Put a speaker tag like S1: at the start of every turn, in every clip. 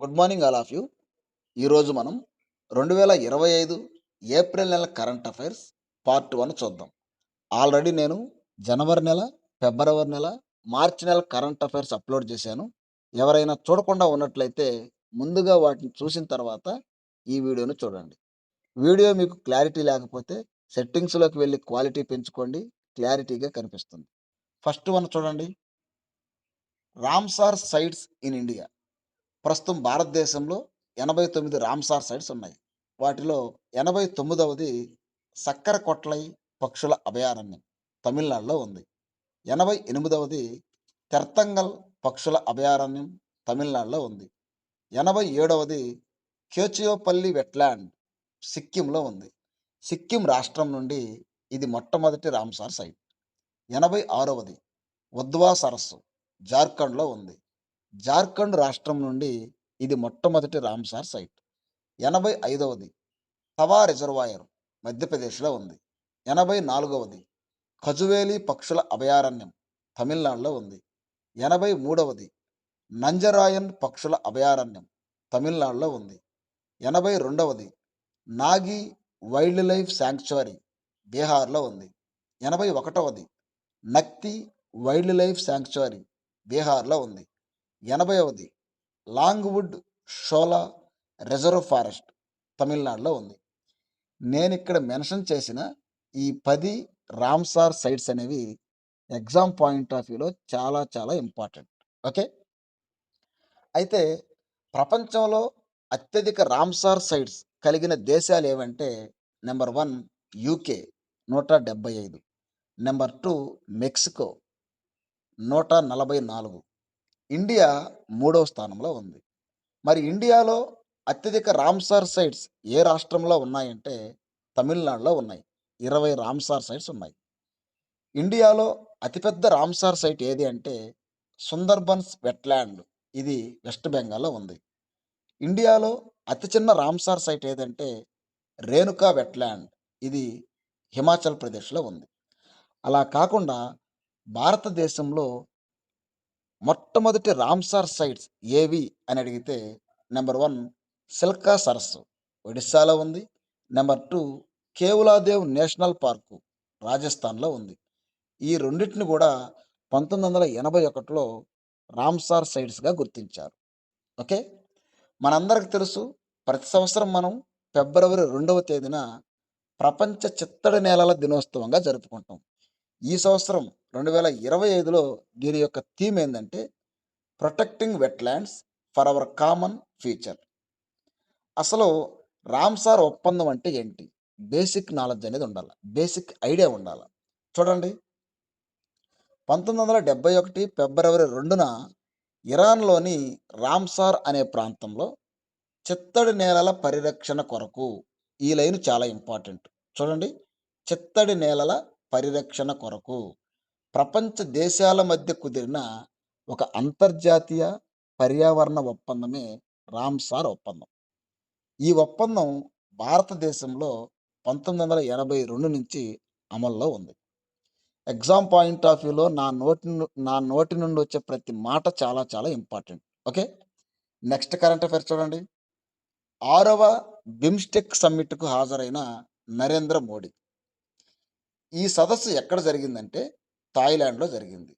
S1: Good morning all of you. ఈరోజు మనం రెండు వేల ఇరవై ఐదు ఏప్రిల్ నెల కరెంట్ అఫైర్స్ పార్ట్ వన్ చూద్దాం. ఆల్రెడీ నేను జనవరి నెల ఫిబ్రవరి నెల మార్చి నెల కరెంట్ అఫైర్స్ అప్లోడ్ చేశాను. ఎవరైనా చూడకుండా ఉన్నట్లయితే ముందుగా వాటిని చూసిన తర్వాత ఈ వీడియోను చూడండి. వీడియో మీకు క్లారిటీ లేకపోతే సెట్టింగ్స్లోకి వెళ్ళి క్వాలిటీ పెంచుకోండి క్లారిటీగా కనిపిస్తుంది. ఫస్ట్ వన్ చూడండి. Ramsar sites in India. ప్రస్తుతం భారతదేశంలో ఎనభై తొమ్మిది రామ్సార్ సైట్స్ ఉన్నాయి. వాటిలో ఎనభై తొమ్మిదవది సక్కర కొట్లై పక్షుల అభయారణ్యం తమిళనాడులో ఉంది. ఎనభై ఎనిమిదవది తెర్తంగల్ పక్షుల అభయారణ్యం తమిళనాడులో ఉంది. ఎనభై ఏడవది కేచియోపల్లి వెట్లాండ్ సిక్కింలో ఉంది. సిక్కిం రాష్ట్రం నుండి ఇది మొట్టమొదటి రామ్సార్ సైట్. ఎనభై ఆరవది ఉద్వా సరస్సు జార్ఖండ్లో ఉంది. జార్ఖండ్ రాష్ట్రం నుండి ఇది మొట్టమొదటి రామ్సార్ సైట్. ఎనభై ఐదవది తవా రిజర్వాయర్ మధ్యప్రదేశ్లో ఉంది. ఎనభై నాలుగవది ఖజువేలి పక్షుల అభయారణ్యం తమిళనాడులో ఉంది. ఎనభై మూడవది నంజరాయన్ పక్షుల అభయారణ్యం తమిళనాడులో ఉంది. ఎనభై రెండవది నాగి వైల్డ్ లైఫ్ శాంక్చురీ బీహార్లో ఉంది. ఎనభై ఒకటవది నక్తి వైల్డ్ లైఫ్ శాంక్చురీ బీహార్లో ఉంది. ఎనభైవది లాంగ్వుడ్ షోలా రిజర్వ్ ఫారెస్ట్ తమిళనాడులో ఉంది. నేను ఇక్కడ మెన్షన్ చేసిన ఈ పది రామ్సార్ సైట్స్ అనేవి ఎగ్జామ్ పాయింట్ ఆఫ్ వ్యూలో చాలా చాలా ఇంపార్టెంట్. ఓకే? అయితే ప్రపంచంలో అత్యధిక రామ్సార్ సైట్స్ కలిగిన దేశాలు ఏవంటే నెంబర్ వన్ యూకే నూట డెబ్బై ఐదు నెంబర్ టూ మెక్సికో నూట నలభై నాలుగు ఇండియా మూడవ స్థానంలో ఉంది. మరి ఇండియాలో అత్యధిక రామ్సార్ సైట్స్ ఏ రాష్ట్రంలో ఉన్నాయంటే తమిళనాడులో ఉన్నాయి. ఇరవై రామ్సార్ సైట్స్ ఉన్నాయి. ఇండియాలో అతిపెద్ద రామ్సార్ సైట్ ఏది అంటే సుందర్బన్స్ వెట్లాండ్ ఇది వెస్ట్ బెంగాల్లో ఉంది. ఇండియాలో అతి చిన్న రామ్సార్ సైట్ ఏదంటే రేణుకా వెట్లాండ్ ఇది హిమాచల్ ప్రదేశ్లో ఉంది. అలా కాకుండా భారతదేశంలో మొట్టమొదటి రామ్సార్ సైట్స్ ఏవి అని అడిగితే నెంబర్ వన్ సిల్కా సరస్సు ఒడిస్సాలో ఉంది. Number two Keoladeo national park రాజస్థాన్లో ఉంది. ఈ రెండింటిని కూడా పంతొమ్మిది వందల ఎనభై ఒకటిలో రామ్సార్ సైట్స్గా గుర్తించారు. ఓకే? మనందరికి తెలుసు ప్రతి సంవత్సరం మనం ఫిబ్రవరి రెండవ తేదీన ప్రపంచ చిత్తడి నేలల దినోత్సవంగా జరుపుకుంటాం. ఈ సంవత్సరం రెండు వేల ఇరవై ఐదులో దీని యొక్క థీమ్ ఏంటంటే protecting wetlands for our common future. అసలు రామ్సార్ ఒప్పందం అంటే ఏంటి? బేసిక్ నాలెడ్జ్ అనేది ఉండాలి బేసిక్ ఐడియా ఉండాలి. చూడండి. పంతొమ్మిది వందల డెబ్బై ఒకటి ఫిబ్రవరి రెండున ఇరాన్లోని రామ్సార్ అనే ప్రాంతంలో చిత్తడి నేలల పరిరక్షణ కొరకు ఈ లైన్ చాలా ఇంపార్టెంట్. చూడండి. చిత్తడి నేలల పరిరక్షణ కొరకు ప్రపంచ దేశాల మధ్య కుదిరిన ఒక అంతర్జాతీయ పర్యావరణ ఒప్పందమే రామ్సార్ ఒప్పందం. ఈ ఒప్పందం భారతదేశంలో పంతొమ్మిది వందల ఎనభై రెండు నుంచి అమల్లో ఉంది. ఎగ్జామ్ పాయింట్ ఆఫ్ వ్యూలో నా నోటి నా నోటి నుండి వచ్చే ప్రతి మాట చాలా చాలా important. Okay? Next current affairs చూడండి. ఆరవ బిమ్స్టెక్ సమ్మిట్కు హాజరైన నరేంద్ర మోడీ. ఈ సదస్సు ఎక్కడ జరిగిందంటే థాయిలాండ్లో జరిగింది.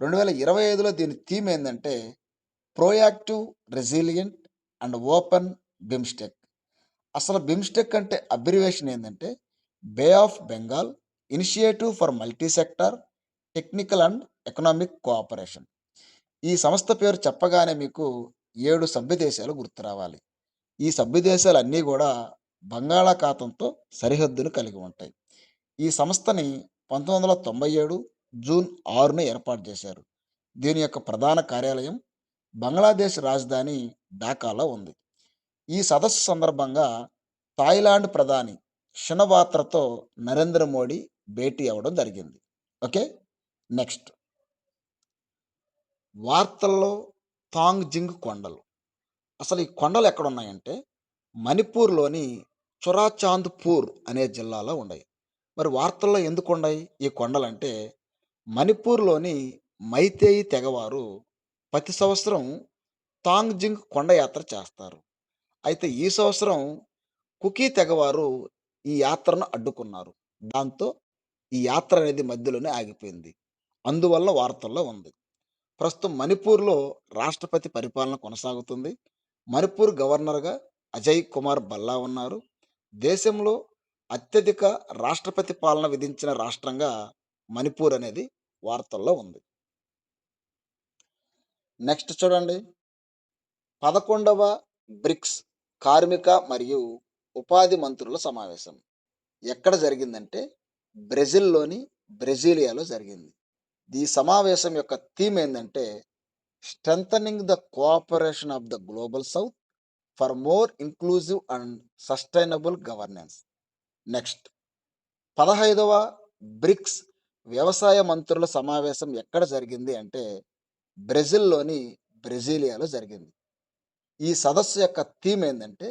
S1: రెండు వేల ఇరవై ఐదులో దీని థీమ్ ఏంటంటే proactive resilient and open BIMSTEC. అసలు బిమ్స్టెక్ అంటే అబ్రివేషన్ ఏంటంటే bay of Bengal initiative for multi sector technical and economic cooperation. ఈ సంస్థ పేరు చెప్పగానే మీకు ఏడు సభ్య దేశాలు గుర్తు రావాలి. ఈ సభ్యదేశాలు అన్నీ కూడా బంగాళాఖాతంతో సరిహద్దును కలిగి ఉంటాయి. ఈ సంస్థని పంతొమ్మిది వందల తొంభై ఏడు జూన్ ఆరున ఏర్పాటు చేశారు. దీని యొక్క ప్రధాన కార్యాలయం బంగ్లాదేశ్ రాజధాని ఢాకాలో ఉంది. ఈ సదస్సు సందర్భంగా థాయిలాండ్ ప్రధాని షణవాత్రతో నరేంద్ర మోడీ భేటీ అవ్వడం జరిగింది. ఓకే? నెక్స్ట్. వార్తల్లో థాంగ్ జింగ్ కొండలు. అసలు ఈ కొండలు ఎక్కడ ఉన్నాయంటే మణిపూర్లోని చురాచాంద్పూర్ అనే జిల్లాలో ఉన్నాయి. మరి వార్తల్లో ఎందుకు ఉన్నాయి ఈ కొండలంటే మణిపూర్లోని మైతేయి తెగవారు ప్రతి సంవత్సరం తాంగ్జింగ్ కొండయాత్ర చేస్తారు. అయితే ఈ సంవత్సరం కుకీ తెగవారు ఈ యాత్రను అడ్డుకున్నారు. దాంతో ఈ యాత్ర అనేది మధ్యలోనే ఆగిపోయింది. అందువల్ల వార్తల్లో ఉంది. ప్రస్తుతం మణిపూర్‌లో రాష్ట్రపతి పరిపాలన కొనసాగుతుంది. మణిపూర్ గవర్నర్‌గా అజయ్ కుమార్ బల్లా ఉన్నారు. దేశంలో అత్యధిక రాష్ట్రపతి పాలన విధించిన రాష్ట్రంగా మణిపూర్ అనేది వార్తల్లో ఉంది. నెక్స్ట్ చూడండి. 11వ బ్రిక్స్ కార్మిక మరియు ఉపాధి మంత్రుల సమావేశం. ఎక్కడ జరిగిందంటే బ్రెజిల్‌లోని బ్రెజిలియాలో జరిగింది. ఈ సమావేశం యొక్క థీమ్ ఏంటంటే strengthening the cooperation of the global south for more inclusive and sustainable governance. Next 15వ బ్రిక్స్ వ్యవసాయ మంత్రుల సమావేశం ఎక్కడ జరిగింది అంటే బ్రెజిల్‌లోని బ్రెజిలియాలో జరిగింది. ఈ సదస్సు యొక్క థీమ్ ఏంటంటే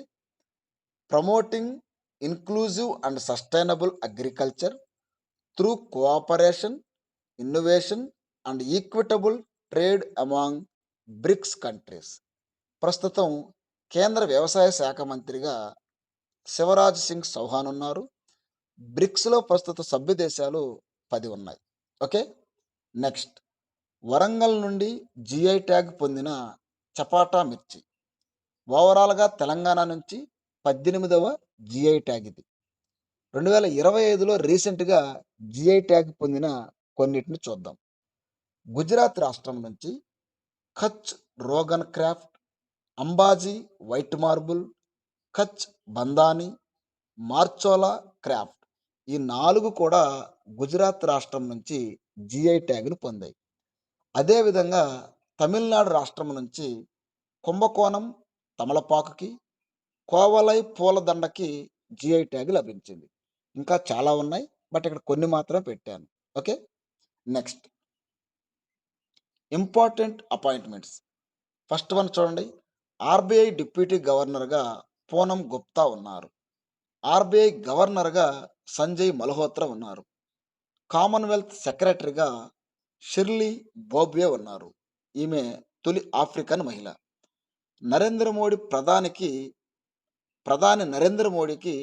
S1: promoting inclusive and sustainable agriculture through cooperation, innovation and equitable trade among BRICS countries. ప్రస్తుతం కేంద్ర వ్యవసాయ శాఖ మంత్రిగా శివరాజ్ సింగ్ చౌహాన్ ఉన్నారు. బ్రిక్స్‌లో ప్రస్తుత సభ్య దేశాలు పది ఉన్నాయి. ఓకే. నెక్స్ట్ వరంగల్ నుండి జిఐ ట్యాగ్ పొందిన చపాటా మిర్చి. ఓవరాల్‌గా తెలంగాణ నుంచి పద్దెనిమిదవ జిఐ ట్యాగ్ ఇది. 2025లో రీసెంట్‌గా జిఐ ట్యాగ్ పొందిన కొన్నిటిని చూద్దాం. గుజరాత్ రాష్ట్రం నుంచి Kutch Rogan craft, Ambaji white marble, Kutch Bandhani, Marchola craft ఈ నాలుగు కూడా గుజరాత్ రాష్ట్రం నుంచి జిఐ ట్యాగ్‌ను పొందాయి. అదేవిధంగా తమిళనాడు రాష్ట్రం నుంచి కుంభకోణం తమలపాకుకి, కోవలై పూలదండకి జిఐ ట్యాగ్ లభించింది. ఇంకా చాలా ఉన్నాయి. బట్ ఇక్కడ కొన్ని మాత్రమే పెట్టాను. Okay. Next important appointments. First one చూడండి. ఆర్‌బీఐ డిప్యూటీ గవర్నర్‌గా పూనం గుప్తా ఉన్నారు. ఆర్‌బీఐ గవర్నర్‌గా సంజయ్ మల్హోత్రా ఉన్నారు. కామన్‌వెల్త్ సెక్రటరీగా షిర్లీ బోబ్వే ఉన్నారు. ఈమె తొలి ఆఫ్రికన్ మహిళ. నరేంద్ర మోడీ ప్రధానికి ప్రధాని నరేంద్ర మోడీకి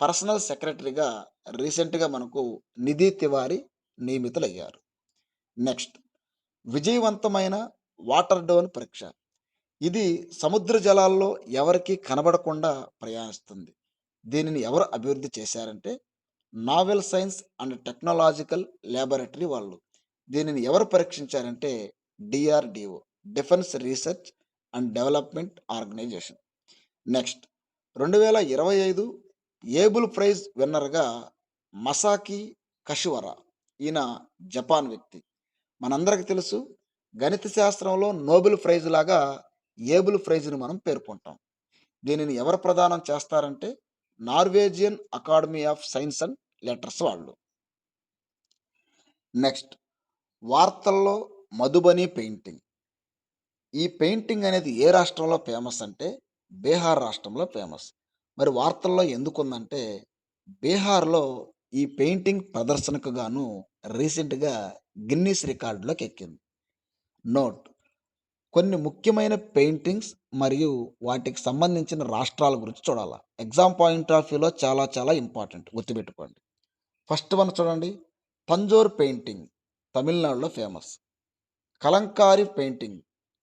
S1: పర్సనల్ సెక్రటరీగా రీసెంట్‌గా మనకు నిధి తివారీ నియమితులయ్యారు. నెక్స్ట్ విజయవంతమైన వాటర్ డౌన్ పరీక్ష. ఇది సముద్ర జలాల్లో ఎవరికీ కనబడకుండా ప్రయాణిస్తుంది. దీనిని ఎవరు అభివృద్ధి చేశారంటే naval science and technological laboratory వాళ్ళు. దీనిని ఎవరు పరీక్షించారంటే DRDO defence research and development organisation. Next 2025 Abel prize విన్నర్‌గా Masaki Kashiwara. ఈయన జపాన్ వ్యక్తి. మనందరికి తెలుసు గణిత శాస్త్రంలో నోబెల్ ప్రైజ్ లాగా ఏబుల్ ప్రైజ్‌ని మనం పేర్కొంటాం. దీనిని ఎవరు ప్రదానం చేస్తారంటే Norwegian academy of science and letters వాళ్ళు. నెక్స్ట్ వార్తల్లో మధుబని పెయింటింగ్. ఈ పెయింటింగ్ అనేది ఏ రాష్ట్రంలో ఫేమస్ అంటే బీహార్ రాష్ట్రంలో ఫేమస్. మరి వార్తల్లో ఎందుకుందంటే బీహార్‌లో ఈ పెయింటింగ్ ప్రదర్శనకు గాను రీసెంట్‌గా గిన్నిస్ రికార్డులోకి ఎక్కింది. నోట్ కొన్ని ముఖ్యమైన పెయింటింగ్స్ మరియు వాటికి సంబంధించిన రాష్ట్రాల గురించి చూడాలి ఎగ్జామ్ పాయింట్ ఆఫ్ వ్యూలో చాలా చాలా ఇంపార్టెంట్ గుర్తుపెట్టుకోండి. ఫస్ట్ వన్ చూడండి. తంజోర్ పెయింటింగ్ తమిళనాడులో ఫేమస్. కలంకారి పెయింటింగ్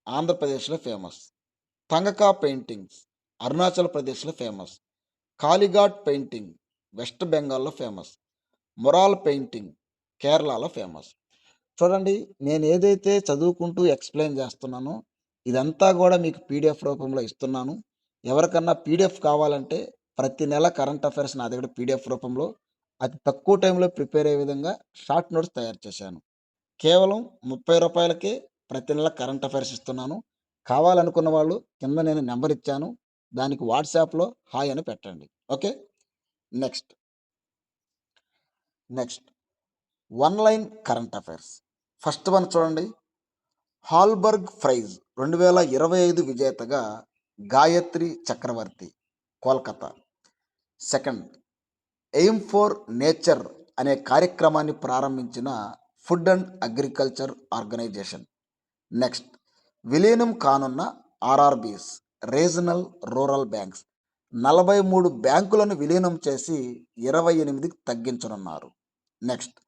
S1: ఆంధ్రప్రదేశ్‌లో ఫేమస్. తంగకా పెయింటింగ్స్ అరుణాచల్ ప్రదేశ్‌లో ఫేమస్. కాలిఘాట్ పెయింటింగ్ వెస్ట్ బెంగాల్‌లో ఫేమస్. మొరాల్ పెయింటింగ్ కేరళలో ఫేమస్. చూడండి నేను ఏదైతే చదువుకుంటూ ఎక్స్‌ప్లెయిన్ చేస్తున్నానో ఇదంతా కూడా మీకు పీడీఎఫ్ రూపంలో ఇస్తున్నాను. ఎవరికన్నా పీడీఎఫ్ కావాలంటే ప్రతి నెల కరెంట్ అఫైర్స్ నా దగ్గర పీడీఎఫ్ రూపంలో అతి తక్కువ టైంలో ప్రిపేర్ అయ్యే విధంగా షార్ట్ నోట్స్ తయారు చేశాను. కేవలం ముప్పై రూపాయలకే ప్రతి నెల కరెంట్ అఫైర్స్ ఇస్తున్నాను. కావాలనుకున్న వాళ్ళు కింద నేను నెంబర్ ఇచ్చాను. దానికి వాట్సాప్‌లో హాయ్ అని పెట్టండి. Okay. Next. Next. One line current affairs. First one చూడండి. హాల్బర్గ్ ప్రైజ్ 2025 విజేతగా Gayatri Chakravarti Kolkata. Second aim for nature అనే కార్యక్రమాన్ని ప్రారంభించిన food and agriculture organisation. Next విలీనం కానున్న ఆర్ఆర్బీస్ రీజనల్ రూరల్ బ్యాంక్స్ నలభై మూడు బ్యాంకులను విలీనం చేసి ఇరవై ఎనిమిదికి తగ్గించనున్నారు నెక్స్ట్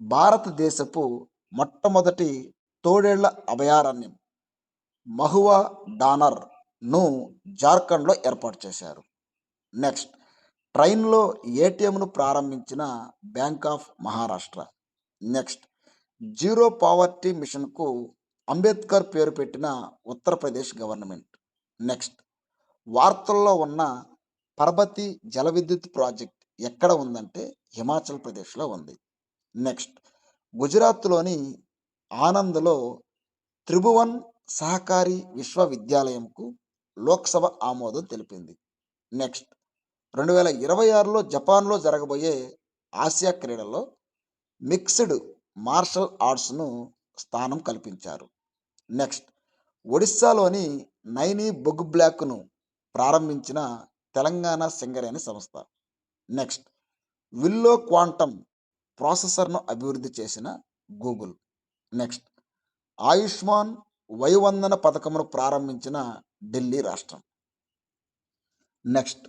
S1: భారతదేశపు మొట్టమొదటి తోడేళ్ళ అభయారణ్యం. మహువా డానర్ను జార్ఖండ్లో ఏర్పాటు చేశారు. నెక్స్ట్ ట్రైన్లో ఏటీఎంను ప్రారంభించిన bank of Maharashtra. Next zero poverty మిషన్కు Ambedkar పేరు పెట్టిన ఉత్తరప్రదేశ్ గవర్నమెంట్. నెక్స్ట్ వార్తల్లో ఉన్న పర్బతి జల విద్యుత్ ప్రాజెక్ట్ ఎక్కడ ఉందంటే హిమాచల్ ప్రదేశ్లో ఉంది. నెక్స్ట్ గుజరాత్లోని ఆనంద్లో త్రిభువన్ సహకారి విశ్వవిద్యాలయంకు లోక్సభ ఆమోదం తెలిపింది. నెక్స్ట్ రెండు వేల ఇరవై ఆరులో జపాన్లో జరగబోయే ఆసియా క్రీడల్లో మిక్స్డ్ మార్షల్ ఆర్ట్స్ను స్థానం కల్పించారు. నెక్స్ట్ ఒడిస్సాలోని నైని బొగ్ బ్లాక్ను ప్రారంభించిన తెలంగాణ సింగరేణి సంస్థ. నెక్స్ట్ విల్లో క్వాంటమ్ ప్రాసెసర్ను అభివృద్ధి చేసిన గూగుల్. నెక్స్ట్. ఆయుష్మాన్ వయోవందన పథకమును ప్రారంభించిన ఢిల్లీ రాష్ట్రం. నెక్స్ట్.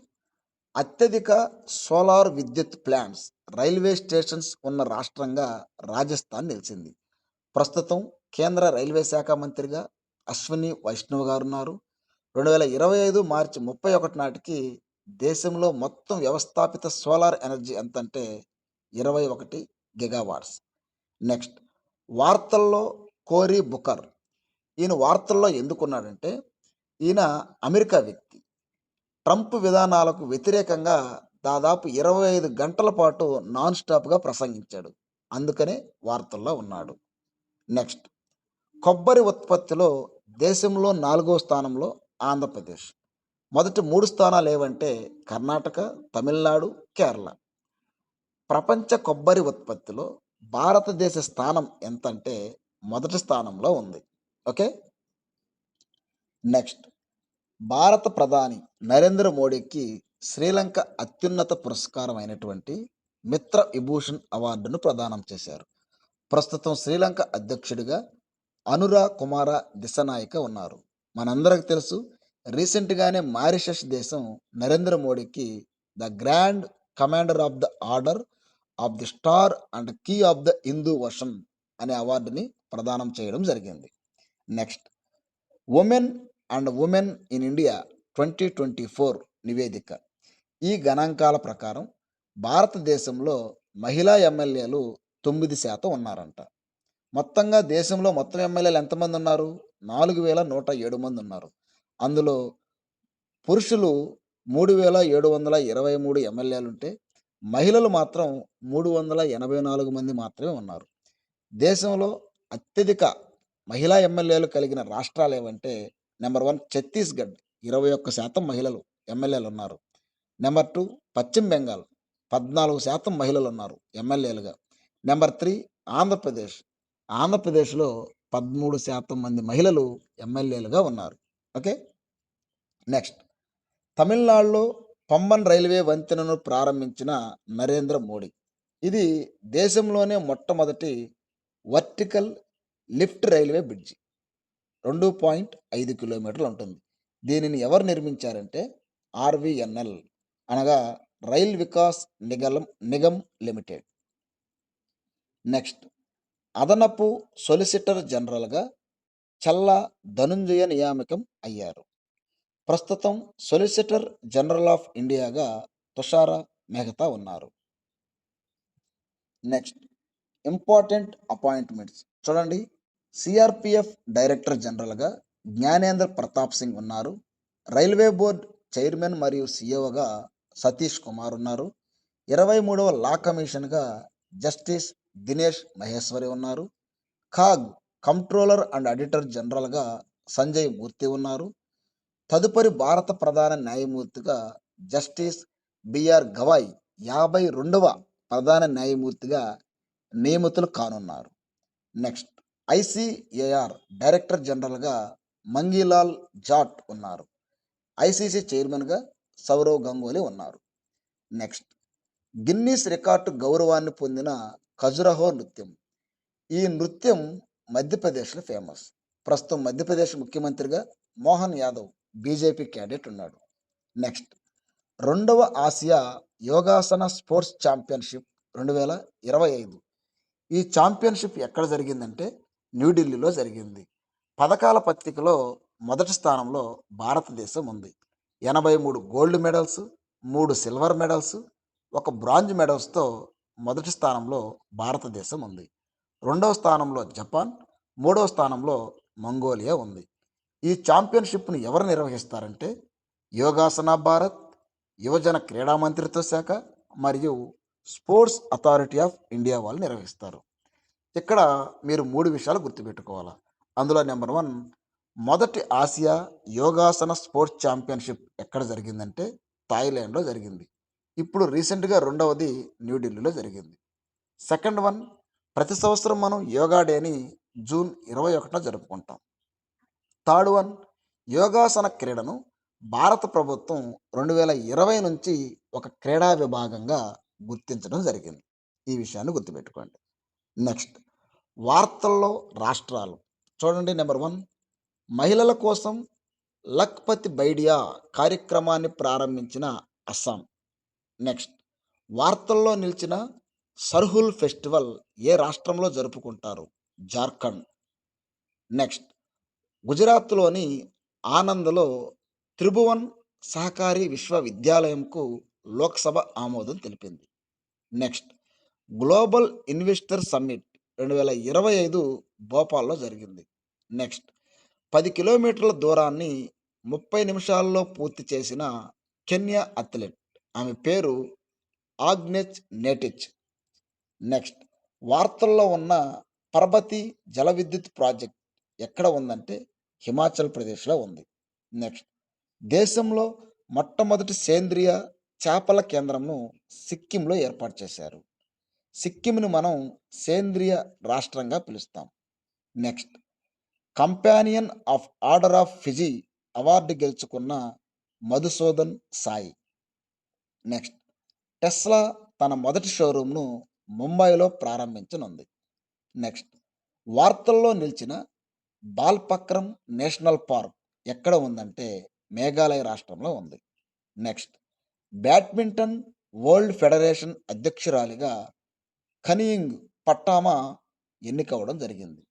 S1: అత్యధిక సోలార్ విద్యుత్ ప్లాంట్స్ రైల్వే స్టేషన్స్ ఉన్న రాష్ట్రంగా రాజస్థాన్ నిలిచింది. ప్రస్తుతం కేంద్ర రైల్వే శాఖ మంత్రిగా అశ్విని వైష్ణవ్ గారు ఉన్నారు రెండు వేల ఇరవై ఐదు మార్చి ముప్పై ఒకటి నాటికి దేశంలో మొత్తం వ్యవస్థాపిత సోలార్ ఎనర్జీ ఎంతంటే ఇరవై ఒకటి గిగావాట్స్. నెక్స్ట్ వార్తల్లో కోరీ బుకర్. ఈయన వార్తల్లో ఎందుకున్నాడంటే ఈయన అమెరికా వ్యక్తి. ట్రంప్ విధానాలకు వ్యతిరేకంగా దాదాపు ఇరవై ఐదు గంటల పాటు నాన్ స్టాప్గా ప్రసంగించాడు. అందుకనే వార్తల్లో ఉన్నాడు. నెక్స్ట్ కొబ్బరి ఉత్పత్తిలో దేశంలో నాలుగో స్థానంలో ఆంధ్రప్రదేశ్. మొదటి మూడు స్థానాలు ఏవంటే కర్ణాటక తమిళనాడు కేరళ. ప్రపంచ కొబ్బరి ఉత్పత్తిలో భారతదేశ స్థానం ఎంతంటే మొదటి స్థానంలో ఉంది. ఓకే? నెక్స్ట్. భారత ప్రధాని నరేంద్ర మోడీకి శ్రీలంక అత్యున్నత పురస్కారం అయినటువంటి మిత్ర విభూషణ్ అవార్డును ప్రదానం చేశారు. ప్రస్తుతం శ్రీలంక అధ్యక్షుడిగా అనురా కుమార దిశనాయక ఉన్నారు. మనందరికి తెలుసు రీసెంట్గానే మారిషస్ దేశం నరేంద్ర మోడీకి the grand commander of the order of the star and key of the Hindu version అనే అవార్డుని ప్రదానం చేయడం జరిగింది. Next women and women in India twenty twenty four నివేదిక. ఈ గణాంకాల ప్రకారం భారతదేశంలో మహిళా ఎమ్మెల్యేలు తొమ్మిది శాతం ఉన్నారంట. మొత్తంగా దేశంలో మొత్తం ఎమ్మెల్యేలు ఎంతమంది ఉన్నారు? నాలుగు వేల నూట ఏడు మంది ఉన్నారు. అందులో పురుషులు మూడు వేల ఏడు వందల ఇరవై మూడు ఎమ్మెల్యేలు ఉంటే మహిళలు మాత్రం మూడు వందల ఎనభై నాలుగు మంది మాత్రమే ఉన్నారు. దేశంలో అత్యధిక మహిళా ఎమ్మెల్యేలు కలిగిన రాష్ట్రాలు ఏవంటే నెంబర్ వన్ ఛత్తీస్గఢ్ ఇరవై ఒక్క శాతం మహిళలు ఎమ్మెల్యేలు ఉన్నారు. నెంబర్ టూ పశ్చిమ బెంగాల్ పద్నాలుగు శాతం మహిళలు ఉన్నారు ఎమ్మెల్యేలుగా. నెంబర్ త్రీ ఆంధ్రప్రదేశ్ ఆంధ్రప్రదేశ్లో పదమూడు శాతం మంది మహిళలు ఎమ్మెల్యేలుగా ఉన్నారు. ఓకే? నెక్స్ట్. తమిళనాడులో పంబన్ రైల్వే వంతెనను ప్రారంభించిన నరేంద్ర మోడీ. ఇది దేశంలోనే మొట్టమొదటి వర్టికల్ లిఫ్ట్ రైల్వే బ్రిడ్జి. రెండు పాయింట్ ఐదు కిలోమీటర్లు ఉంటుంది. దీనిని ఎవరు నిర్మించారంటే ఆర్వీఎన్ఎల్ అనగా రైల్ వికాస్ నిగలం నిగమ్ లిమిటెడ్. నెక్స్ట్ అదనపు సొలిసిటర్ జనరల్గా చల్లా ధనుంజయ నియామకం అయ్యారు. ప్రస్తుతం సొలిసిటర్ జనరల్ ఆఫ్ ఇండియాగా తుషార మెహతా ఉన్నారు. Next important appointments. చూడండి సిఆర్పిఎఫ్ డైరెక్టర్ జనరల్గా జ్ఞానేంద్ర ప్రతాప్ సింగ్ ఉన్నారు. రైల్వే బోర్డ్ చైర్మన్ మరియు సిఇఓగా సతీష్ కుమార్ ఉన్నారు. ఇరవై మూడవ లా కమిషన్గా జస్టిస్ దినేష్ మహేశ్వరి ఉన్నారు. ఖాగ్ కంట్రోలర్ అండ్ ఆడిటర్ జనరల్గా సంజయ్ మూర్తి ఉన్నారు. తదుపరి భారత ప్రధాన న్యాయమూర్తిగా జస్టిస్ బిఆర్ గవాయ్ యాభై రెండవ ప్రధాన న్యాయమూర్తిగా నియమితులు కానున్నారు. నెక్స్ట్ ఐసిఏఆర్ డైరెక్టర్ జనరల్గా మంగీలాల్ జాట్ ఉన్నారు. ఐసీసీ చైర్మన్గా సౌరవ్ గంగూలీ ఉన్నారు. నెక్స్ట్ గిన్నీస్ రికార్డు గౌరవాన్ని పొందిన ఖజురహో నృత్యం. ఈ నృత్యం మధ్యప్రదేశ్లో ఫేమస్. ప్రస్తుతం మధ్యప్రదేశ్ ముఖ్యమంత్రిగా మోహన్ యాదవ్ బీజేపీ క్యాండిడేట్ ఉన్నాడు. నెక్స్ట్ రెండవ ఆసియా యోగాసన స్పోర్ట్స్ ఛాంపియన్షిప్ రెండు వేల ఇరవై ఐదు. ఈ ఛాంపియన్షిప్ ఎక్కడ జరిగిందంటే న్యూఢిల్లీలో జరిగింది. పథకాల పత్రికలో మొదటి స్థానంలో భారతదేశం ఉంది. ఎనభై మూడు గోల్డ్ మెడల్స్ మూడు సిల్వర్ మెడల్స్ ఒక బ్రాంజ్ మెడల్స్తో మొదటి స్థానంలో భారతదేశం ఉంది. రెండవ స్థానంలో జపాన్ మూడవ స్థానంలో మంగోలియా ఉంది. ఈ ఛాంపియన్షిప్ను ఎవరు నిర్వహిస్తారంటే యోగాసన భారత్ యువజన క్రీడా మంత్రిత్వ శాఖ మరియు స్పోర్ట్స్ అథారిటీ ఆఫ్ ఇండియా వాళ్ళు నిర్వహిస్తారు. ఇక్కడ మీరు మూడు విషయాలు గుర్తుపెట్టుకోవాలి? అందులో నెంబర్ వన్ మొదటి ఆసియా యోగాసన స్పోర్ట్స్ ఛాంపియన్షిప్ ఎక్కడ జరిగిందంటే థాయిలాండ్లో జరిగింది. ఇప్పుడు రీసెంట్గా రెండవది న్యూఢిల్లీలో జరిగింది. సెకండ్ వన్ ప్రతి సంవత్సరం మనం యోగా డేని జూన్ ఇరవై ఒకటిన జరుపుకుంటాం. థర్డ్ వన్ యోగాసన క్రీడను భారత ప్రభుత్వం రెండు వేల ఇరవై నుంచి ఒక క్రీడా విభాగంగా గుర్తించడం జరిగింది. ఈ విషయాన్ని గుర్తుపెట్టుకోండి. నెక్స్ట్ వార్తల్లో రాష్ట్రాలు. చూడండి నెంబర్ వన్ మహిళల కోసం లక్పతి బైడియా కార్యక్రమాన్ని ప్రారంభించిన అస్సాం. నెక్స్ట్ వార్తల్లో నిలిచిన సర్హుల్ ఫెస్టివల్ ఏ రాష్ట్రంలో జరుపుకుంటారు? జార్ఖండ్. నెక్స్ట్ గుజరాత్లోని ఆనంద్లో త్రిభువన్ సహకారి విశ్వవిద్యాలయంకు లోక్సభ ఆమోదం తెలిపింది. నెక్స్ట్ గ్లోబల్ ఇన్వెస్టర్ సమ్మిట్ రెండు వేల ఇరవై ఐదు భోపాల్లో జరిగింది. నెక్స్ట్ పది కిలోమీటర్ల దూరాన్ని ముప్పై నిమిషాల్లో పూర్తి చేసిన కెన్యా అథ్లెట్. ఆమె పేరు ఆగ్నెచ్ నేటిచ్. నెక్స్ట్ వార్తల్లో ఉన్న పర్బతి జల విద్యుత్ ప్రాజెక్ట్ ఎక్కడ ఉందంటే హిమాచల్ ప్రదేశ్లో ఉంది. నెక్స్ట్. దేశంలో మొట్టమొదటి సేంద్రియ చేపల కేంద్రంను సిక్కింలో ఏర్పాటు చేశారు. సిక్కింని మనం సేంద్రియ రాష్ట్రంగా పిలుస్తాం. Next. Companion of order of Fiji award గెలుచుకున్న మధుసూదన్ సాయి. నెక్స్ట్. టెస్లా తన మొదటి షోరూమ్ను ముంబైలో ప్రారంభించనుంది. నెక్స్ట్. వార్తల్లో నిలిచిన బాల్పక్రమ్ నేషనల్ పార్క్ ఎక్కడ ఉందంటే మేఘాలయ రాష్ట్రంలో ఉంది. నెక్స్ట్ బ్యాడ్మింటన్ వరల్డ్ ఫెడరేషన్ అధ్యక్షురాలిగా కనియింగ్ పట్టామా ఎన్నికవడం జరిగింది.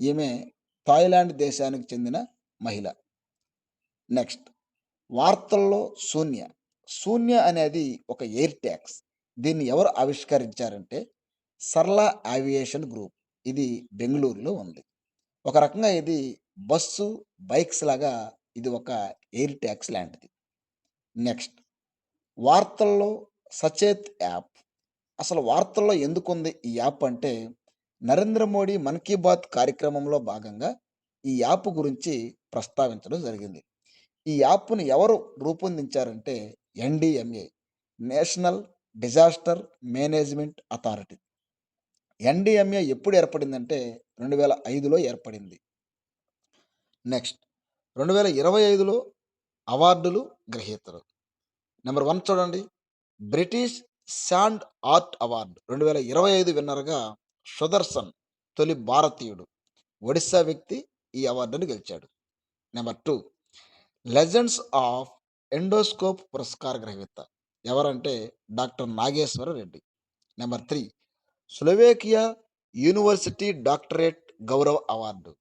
S1: ఈమె థాయిలాండ్ దేశానికి చెందిన మహిళ. నెక్స్ట్ వార్తల్లో శూన్య. శూన్య అనేది ఒక ఎయిర్ ట్యాక్స్. దీన్ని ఎవరు ఆవిష్కరించారంటే సర్లా ఆవియేషన్ గ్రూప్. ఇది బెంగళూరులో ఉంది. ఒక రకంగా ఇది బస్సు బైక్స్ లాగా ఇది ఒక ఎయిర్ ట్యాక్స్ లాంటిది. నెక్స్ట్ వార్తల్లో సచేత్ యాప్. అసలు వార్తల్లో ఎందుకుంది ఈ యాప్ అంటే నరేంద్ర మోడీ మన్ కీ బాత్ కార్యక్రమంలో భాగంగా ఈ యాప్ గురించి ప్రస్తావించడం జరిగింది. ఈ యాప్ను ఎవరు రూపొందించారంటే NDMA national disaster management authority. NDMA ఎప్పుడు ఏర్పడిందంటే రెండు వేల ఐదులో ఏర్పడింది. నెక్స్ట్ రెండు వేల ఇరవై ఐదులో అవార్డులు గ్రహీతలు. నెంబర్ వన్ చూడండి. బ్రిటిష్ శాండ్ ఆర్ట్ అవార్డు రెండు వేల ఇరవై ఐదు విన్నర్గా సుదర్శన్ తొలి భారతీయుడు ఒడిస్సా వ్యక్తి ఈ అవార్డును గెలిచాడు. Number two legends of endoscope పురస్కార గ్రహీత ఎవరంటే doctor Nageshwara Reddy number three Slovakia university doctorate గౌరవ అవార్డు.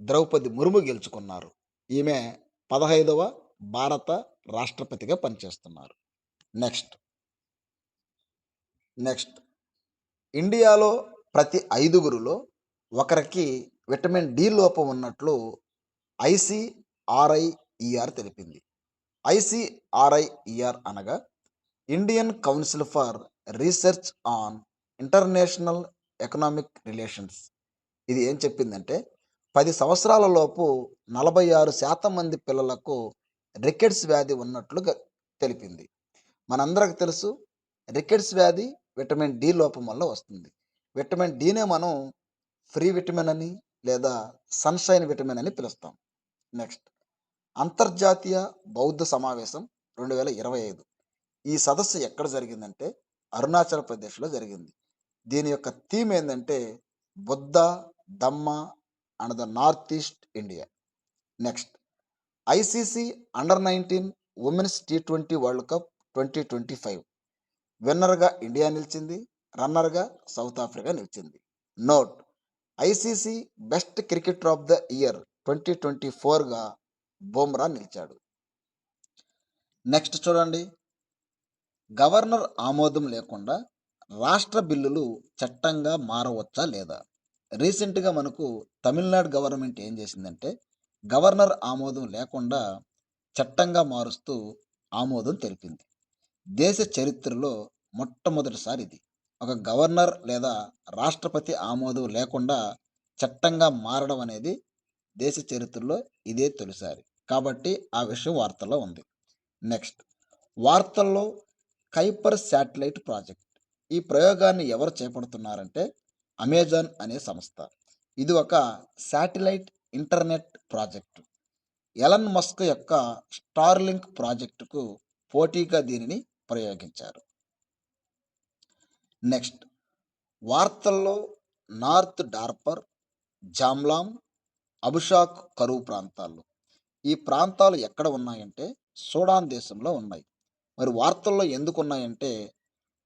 S1: ద్రౌపది ముర్ము గెలుచుకున్నారు. ఈమె పదహైదవ భారత రాష్ట్రపతిగా పనిచేస్తున్నారు. నెక్స్ట్. నెక్స్ట్. ఇండియాలో ప్రతి ఐదుగురులో ఒకరికి విటమిన్ డి లోపం ఉన్నట్లు ఐసిఆర్ఐఈఆర్ తెలిపింది. ఐసిఆర్ఐఈఆర్ అనగా Indian council for research on international economic relations ఇది ఏం చెప్పిందంటే పది సంవత్సరాల లోపు నలభై ఆరు శాతం మంది పిల్లలకు రికెట్స్ వ్యాధి ఉన్నట్లుగా తెలిపింది. మనందరికి తెలుసు రికెట్స్ వ్యాధి విటమిన్ డి లోపం వల్ల వస్తుంది. విటమిన్ డినే మనం ఫ్రీ విటమిన్ అని లేదా సన్షైన్ విటమిన్ అని పిలుస్తాం. నెక్స్ట్ అంతర్జాతీయ బౌద్ధ సమావేశం రెండు వేల ఇరవై ఐదు. ఈ సదస్సు ఎక్కడ జరిగిందంటే అరుణాచల్ ప్రదేశ్లో జరిగింది. దీని యొక్క థీమ్ ఏంటంటే Buddha Dhamma and the north east India. Next ICC under nineteen women's T twenty world cup twenty twenty five. విన్నర్గా India నిలిచింది రన్నర్గా సౌత్ ఆఫ్రికా నిలిచింది. Note ICC best cricketer of the year twenty twenty ఫోర్గా Bumrah నిలిచాడు. Next చూడండి governor ఆమోదం లేకుండా రాష్ట్ర బిల్లులు చట్టంగా మారవచ్చా లేదా? రీసెంట్గా మనకు తమిళనాడు గవర్నమెంట్ ఏం చేసిందంటే గవర్నర్ ఆమోదం లేకుండా చట్టంగా మారుస్తూ ఆమోదం తెలిపింది. దేశ చరిత్రలో మొట్టమొదటిసారి ఇది. ఒక గవర్నర్ లేదా రాష్ట్రపతి ఆమోదం లేకుండా చట్టంగా మారడం అనేది దేశ చరిత్రలో ఇదే తొలిసారి. కాబట్టి ఆ విషయం వార్తల్లో ఉంది. నెక్స్ట్. వార్తల్లో కైపర్ శాటిలైట్ ప్రాజెక్ట్. ఈ ప్రయోగాన్ని ఎవరు చేపడుతున్నారంటే అమెజాన్ అనే సంస్థ. ఇది ఒక satellite internet project. Elon Musk యొక్క స్టార్లింక్ ప్రాజెక్టుకు పోటీగా దీనిని ప్రయోగించారు. నెక్స్ట్ వార్తల్లో నార్త్ డార్పర్ జామ్లాం అబుషాక్ కరువు ప్రాంతాలు. ఈ ప్రాంతాలు ఎక్కడ ఉన్నాయంటే సూడాన్ దేశంలో ఉన్నాయి. మరి వార్తల్లో ఎందుకు ఉన్నాయంటే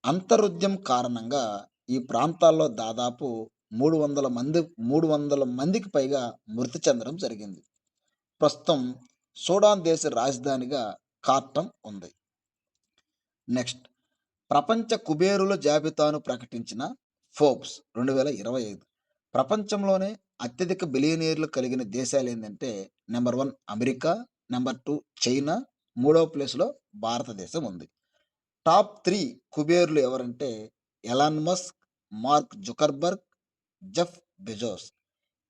S1: అంతరుద్యం కారణంగా ఈ ప్రాంతాల్లో దాదాపు మూడు వందల మంది మూడు వందల మందికి పైగా మృతి చెందడం జరిగింది. ప్రస్తుతం సూడాన్ దేశ రాజధానిగా కార్టం ఉంది. నెక్స్ట్ ప్రపంచ కుబేరుల జాబితాను ప్రకటించిన ఫోర్బ్స్ రెండు వేల ఇరవై ఐదు. ప్రపంచంలోనే అత్యధిక బిలియనీర్లు కలిగిన దేశాలు ఏంటంటే number one America number two China మూడవ ప్లేస్లో భారతదేశం ఉంది. టాప్ త్రీ కుబేర్లు ఎవరంటే Elon Musk Mark Zuckerberg Jeff Bezos.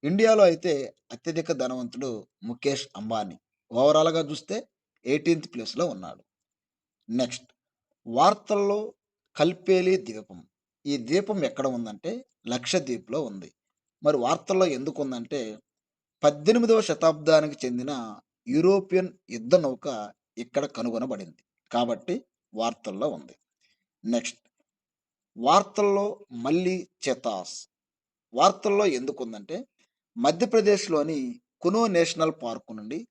S1: ఇండియాలో అయితే అత్యధిక ధనవంతుడు ముఖేష్ అంబానీ. ఓవరాల్గా చూస్తే ఎయిటీన్త్ ప్లేస్లో ఉన్నాడు. నెక్స్ట్ వార్తల్లో కల్పేలి ద్వీపం. ఈ ద్వీపం ఎక్కడ ఉందంటే లక్షద్వీప్లో ఉంది. మరి వార్తల్లో ఎందుకు ఉందంటే పద్దెనిమిదవ శతాబ్దానికి చెందిన యూరోపియన్ యుద్ధ నౌక ఇక్కడ కనుగొనబడింది. కాబట్టి వార్తల్లో ఉంది. నెక్స్ట్ వార్తల్లో మళ్ళీ చెతాస్. వార్తల్లో ఎందుకు ఉందంటే మధ్యప్రదేశ్లోని కునో నేషనల్ పార్క్ నుండి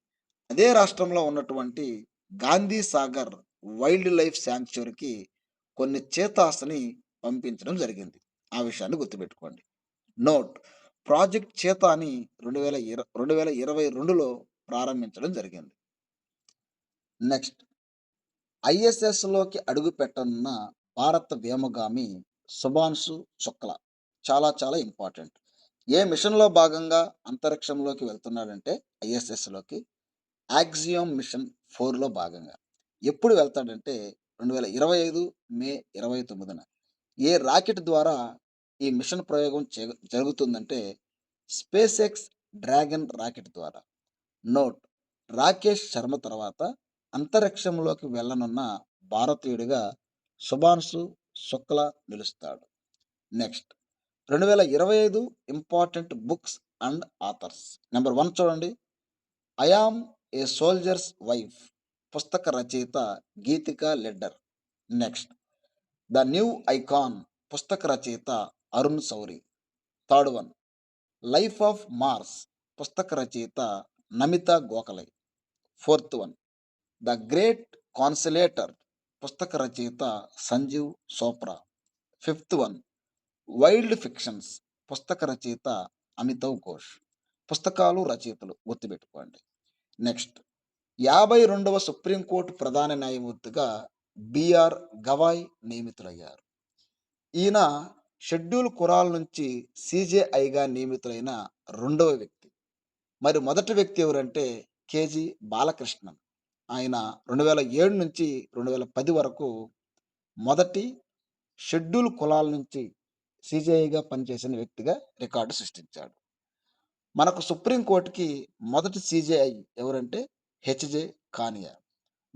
S1: అదే రాష్ట్రంలో ఉన్నటువంటి గాంధీ సాగర్ వైల్డ్ లైఫ్ శాంక్చురీకి కొన్ని చేతాస్ని పంపించడం జరిగింది. ఆ విషయాన్ని గుర్తుపెట్టుకోండి. నోట్ ప్రాజెక్ట్ చేతాని రెండు వేల ఇర రెండు వేల ఇరవై రెండులో ప్రారంభించడం జరిగింది. నెక్స్ట్ ఐఎస్ఎస్లోకి అడుగు పెట్టనున్న భారత వ్యోమగామి సుభాన్షు శుక్ల చాలా చాలా ఇంపార్టెంట్. ఏ మిషన్లో భాగంగా అంతరిక్షంలోకి వెళ్తున్నాడంటే ఐఎస్ఎస్లోకి యాక్సియోమ్ మిషన్ ఫోర్లో భాగంగా. ఎప్పుడు వెళ్తాడంటే రెండు వేల ఇరవై ఐదు మే ఇరవై తొమ్మిదిన. ఏ రాకెట్ ద్వారా ఈ మిషన్ ప్రయోగం చే జరుగుతుందంటే స్పేస్ ఎక్స్ డ్రాగన్ రాకెట్ ద్వారా. నోట్ రాకేష్ శర్మ తర్వాత అంతరిక్షంలోకి వెళ్ళనున్న భారతీయుడిగా సుభాన్షు శుక్ల నిలుస్తాడు. నెక్స్ట్. రెండు వేల ఇరవై ఐదు important books and authors. Number one చూడండి. I am a soldier's wife. పుస్తక రచయిత Geetika Lidder next. The new icon పుస్తక రచయిత Arun Shourie. Third one. Life of Mars పుస్తక రచయిత Namita Gokhale. Fourth one. The great consolidator పుస్తక రచయిత Sanjeev Chopra fifth one wild fictions పుస్తక రచయిత అమితవ్ ఘోష్. పుస్తకాలు రచయితలు గుర్తుపెట్టుకోండి. నెక్స్ట్ యాభై రెండవ సుప్రీంకోర్టు ప్రధాన న్యాయమూర్తిగా బిఆర్ గవాయ్ నియమితులయ్యారు. ఈయన షెడ్యూల్ కురాల నుంచి సిజేఐగా నియమితులైన రెండవ వ్యక్తి. మరి మొదటి వ్యక్తి ఎవరంటే కేజీ బాలకృష్ణన్. ఆయన రెండు వేల ఏడు నుంచి రెండు వేల పది వరకు మొదటి షెడ్యూల్ కులాల నుంచి సిజేఐగా పనిచేసిన వ్యక్తిగా రికార్డు సృష్టించాడు. మనకు సుప్రీంకోర్టుకి మొదటి సిజేఐ ఎవరంటే హెచ్జే కానియా.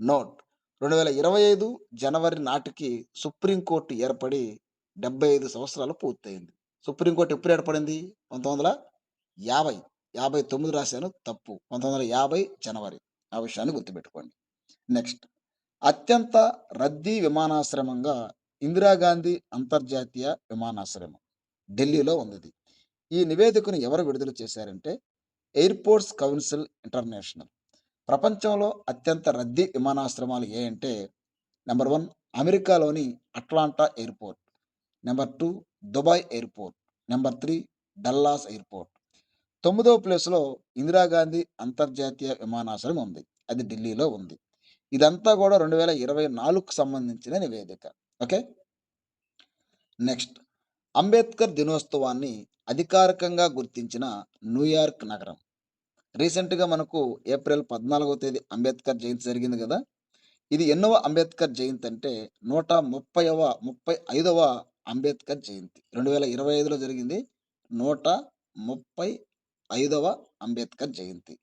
S1: నోట్ రెండు వేల ఇరవై ఐదు జనవరి నాటికి సుప్రీంకోర్టు ఏర్పడి డెబ్బై ఐదు సంవత్సరాలు పూర్తయింది. సుప్రీంకోర్టు ఎప్పుడు ఏర్పడింది? పంతొమ్మిది వందల యాభై. యాభై తొమ్మిది రాశాను తప్పు. పంతొమ్మిది వందల యాభై జనవరి. ఆ విషయాన్ని గుర్తుపెట్టుకోండి నెక్స్ట్ అత్యంత రద్దీ విమానాశ్రమంగా ఇందిరాగాంధీ అంతర్జాతీయ విమానాశ్రయం ఢిల్లీలో ఉంది ఈ నివేదికను ఎవరు విడుదల చేశారంటే ఎయిర్‌పోర్ట్స్ కౌన్సిల్ ఇంటర్నేషనల్. ప్రపంచంలో అత్యంత రద్దీ విమానాశ్రయాలు ఏ అంటే నెంబర్ వన్ అమెరికాలోని Atlanta airport. Number two Dubai airport. Number three Dallas airport. తొమ్మిదవ ప్లేస్‌లో ఇందిరాగాంధీ అంతర్జాతీయ విమానాశ్రయం ఉంది. అది ఢిల్లీలో ఉంది. ఇదంతా కూడా రెండు వేల ఇరవై నాలుగుకు సంబంధించిన నివేదిక. ఓకే. నెక్స్ట్ అంబేద్కర్ దినోత్సవాన్ని అధికారికంగా గుర్తించిన న్యూయార్క్ నగరం. రీసెంట్‌గా మనకు ఏప్రిల్ 14వ తేదీ అంబేద్కర్ జయంతి జరిగింది కదా ఇది ఎన్నవ అంబేద్కర్ జయంతి అంటే 130వ 35వ అంబేద్కర్ జయంతి. 2025లో జరిగింది. నూట ముప్పై ఐదవ అంబేద్కర్ జయంతి.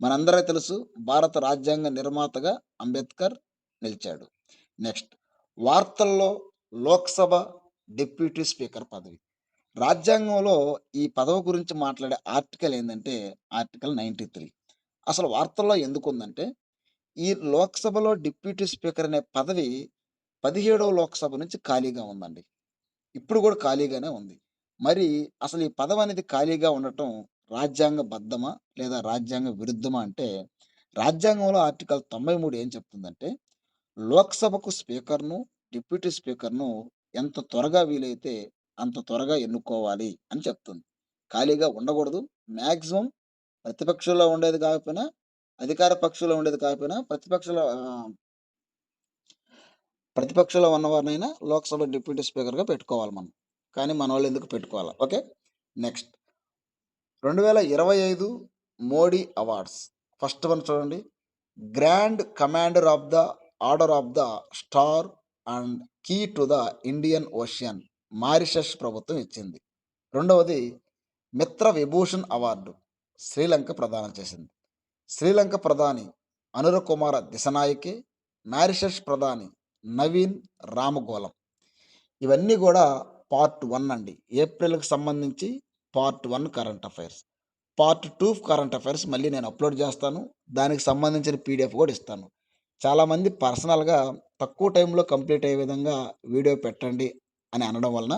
S1: మనందరికి తెలుసు భారత రాజ్యాంగ నిర్మాతగా అంబేద్కర్ నిలిచాడు. నెక్స్ట్ వార్తల్లో లోక్సభ డిప్యూటీ స్పీకర్ పదవి. రాజ్యాంగంలో ఈ పదవి గురించి మాట్లాడే ఆర్టికల్ ఏంటంటే ఆర్టికల్ 93. అసలు వార్తల్లో ఎందుకు ఉందంటే ఈ లోక్సభలో డిప్యూటీ స్పీకర్ అనే పదవి 17వ లోక్సభ నుంచి ఖాళీగా ఉందండి. ఇప్పుడు కూడా ఖాళీగానే ఉంది. మరి అసలు ఈ పదవి అనేది ఖాళీగా ఉండటం రాజ్యాంగబద్ధమా? లేదా రాజ్యాంగ విరుద్ధమా? అంటే రాజ్యాంగంలో ఆర్టికల్ 93 ఏం చెప్తుందంటే లోక్సభకు స్పీకర్‌ను, డిప్యూటీ స్పీకర్‌ను ఎంత త్వరగా వీలైతే అంత త్వరగా ఎన్నుకోవాలి అని చెప్తుంది. ఖాళీగా ఉండకూడదు మ్యాక్సిమం ప్రతిపక్షంలో ఉండేది కాకపోయినా, అధికార పక్షంలో ఉండేది కాకపోయినా ప్రతిపక్షంలో ప్రతిపక్షంలో ఉన్నవారినైనా లోక్సభ డిప్యూటీ స్పీకర్‌గా పెట్టుకోవాలి మనం. కానీ మన వాళ్ళు ఎందుకు పెట్టుకోవాలి okay. Next 2025 Modi awards. First one చూడండి. Grand commander of the order of the star and key to the Indian ocean Mauritius ప్రభుత్వం ఇచ్చింది. రెండవది మిత్ర విభూషణ్ అవార్డు శ్రీలంక ప్రదానం చేసింది. శ్రీలంక ప్రధాని అనుర కుమార మారిషస్ ప్రధాని నవీన్ రామగోలం. ఇవన్నీ కూడా పార్ట్ వన్ అండి. ఏప్రిల్‌కి సంబంధించి part one current affairs. Part two current affairs మళ్ళీ నేను అప్‌లోడ్ చేస్తాను. దానికి సంబంధించిన పీడీఎఫ్ కూడా ఇస్తాను. చాలామంది పర్సనల్‌గా తక్కువ టైంలో కంప్లీట్ అయ్యే విధంగా వీడియో పెట్టండి అని అనడం వలన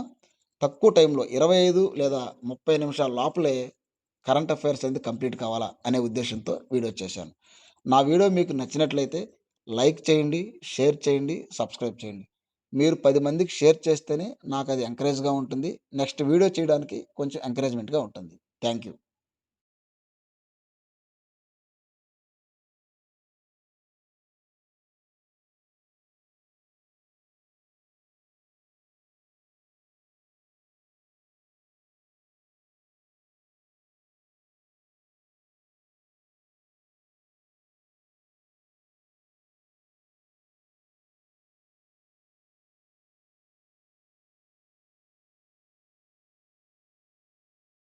S1: తక్కువ టైంలో 25 లేదా 30 నిమిషాల లోపలే కరెంట్ అఫైర్స్ అనేది కంప్లీట్ కావాలా అనే ఉద్దేశంతో వీడియో చేశాను. నా వీడియో మీకు నచ్చినట్లయితే లైక్ చేయండి, షేర్ చేయండి, సబ్స్క్రైబ్ చేయండి. మీరు పది మందికి షేర్ చేస్తేనే నాకు అది ఎంకరేజ్‌గా ఉంటుంది. నెక్స్ట్ వీడియో చేయడానికి కొంచెం ఎంకరేజ్‌మెంట్‌గా ఉంటుంది. Thank you.